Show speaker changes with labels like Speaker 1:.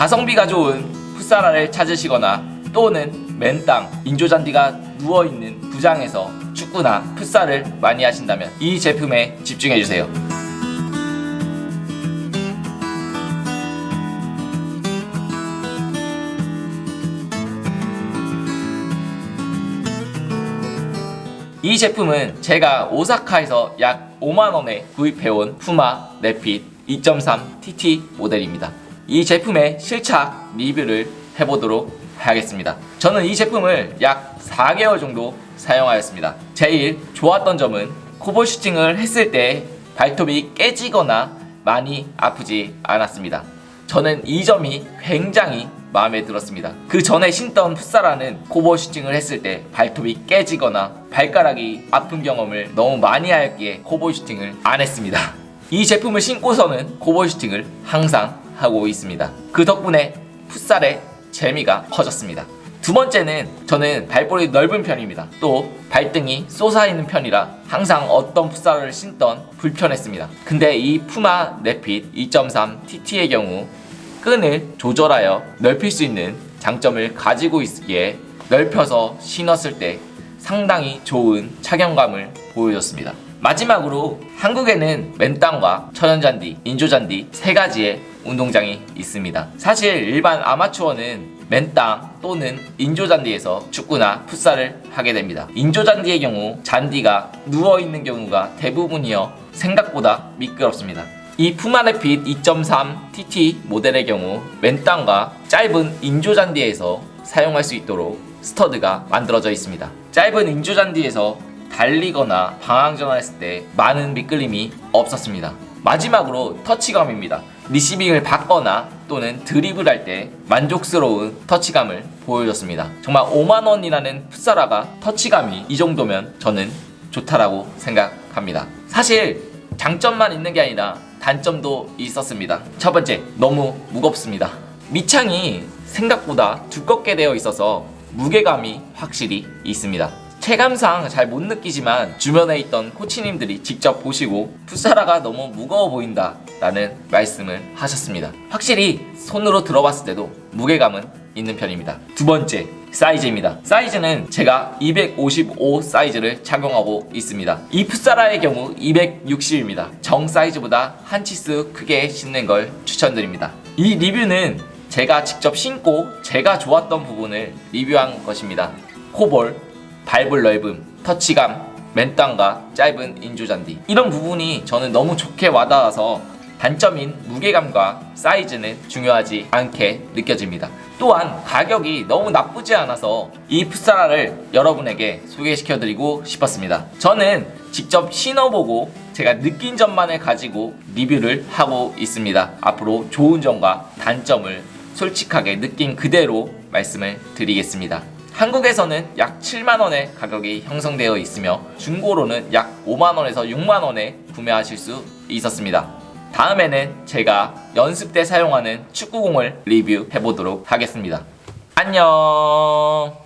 Speaker 1: 가성비가 좋은 풋사라를 찾으시거나 또는 맨땅 인조잔디가 누워있는 부장에서 축구나 풋살을 많이 하신다면 이 제품에 집중해주세요. 이 제품은 제가 오사카에서 약 5만원에 구입해온 푸마 네핏 2.3 TT 모델입니다. 이 제품의 실착 리뷰를 해보도록 하겠습니다. 저는 이 제품을 약 4개월 정도 사용하였습니다. 제일 좋았던 점은 코볼 슈팅을 했을 때 발톱이 깨지거나 많이 아프지 않았습니다. 저는 이 점이 굉장히 마음에 들었습니다. 그 전에 신던 풋사라는 코볼 슈팅을 했을 때 발톱이 깨지거나 발가락이 아픈 경험을 너무 많이 하였기에 코볼 슈팅을 안 했습니다. 이 제품을 신고서는 코볼 슈팅을 항상 하고 있습니다. 그 덕분에 풋살의 재미가 커졌습니다. 두 번째는 저는 발볼이 넓은 편입니다. 또 발등이 솟아있는 편이라 항상 어떤 풋살을 신던 불편했습니다. 근데 이 푸마 네핏 2.3 TT의 경우 끈을 조절하여 넓힐 수 있는 장점을 가지고 있기에 넓혀서 신었을 때 상당히 좋은 착용감을 보여줬습니다. 마지막으로 한국에는 맨땅과 천연잔디, 인조잔디 세 가지의 운동장이 있습니다. 사실 일반 아마추어는 맨땅 또는 인조잔디에서 축구나 풋살을 하게 됩니다. 인조잔디의 경우 잔디가 누워있는 경우가 대부분이어 생각보다 미끄럽습니다. 이 푸마네핏 2.3 TT 모델의 경우 맨땅과 짧은 인조잔디에서 사용할 수 있도록 스터드가 만들어져 있습니다. 짧은 인조잔디에서 달리거나 방황전환했을 때 많은 미끌림이 없었습니다. 마지막으로 터치감입니다. 리시빙을 받거나 또는 드리블할 때 만족스러운 터치감을 보여줬습니다. 정말 5만원이라는 풋사라가 터치감이 이 정도면 저는 좋다라고 생각합니다. 사실 장점만 있는 게 아니라 단점도 있었습니다. 첫 번째, 너무 무겁습니다. 밑창이 생각보다 두껍게 되어 있어서 무게감이 확실히 있습니다. 체감상 잘 못 느끼지만 주변에 있던 코치님들이 직접 보시고 풋사라가 너무 무거워 보인다 라는 말씀을 하셨습니다. 확실히 손으로 들어봤을 때도 무게감은 있는 편입니다. 두 번째, 사이즈입니다. 사이즈는 제가 255 사이즈를 착용하고 있습니다. 이 풋사라의 경우 260입니다. 정 사이즈보다 한 치수 크게 신는 걸 추천드립니다. 이 리뷰는 제가 직접 신고 제가 좋았던 부분을 리뷰한 것입니다. 코볼, 발볼 넓음, 터치감, 맨땅과 짧은 인조잔디 이런 부분이 저는 너무 좋게 와닿아서 단점인 무게감과 사이즈는 중요하지 않게 느껴집니다. 또한 가격이 너무 나쁘지 않아서 이 풋사라를 여러분에게 소개시켜드리고 싶었습니다. 저는 직접 신어보고 제가 느낀 점만을 가지고 리뷰를 하고 있습니다. 앞으로 좋은 점과 단점을 솔직하게 느낀 그대로 말씀을 드리겠습니다. 한국에서는 약 7만원의 가격이 형성되어 있으며 중고로는 약 5만원에서 6만원에 구매하실 수 있었습니다. 다음에는 제가 연습 때 사용하는 축구공을 리뷰해 보도록 하겠습니다. 안녕!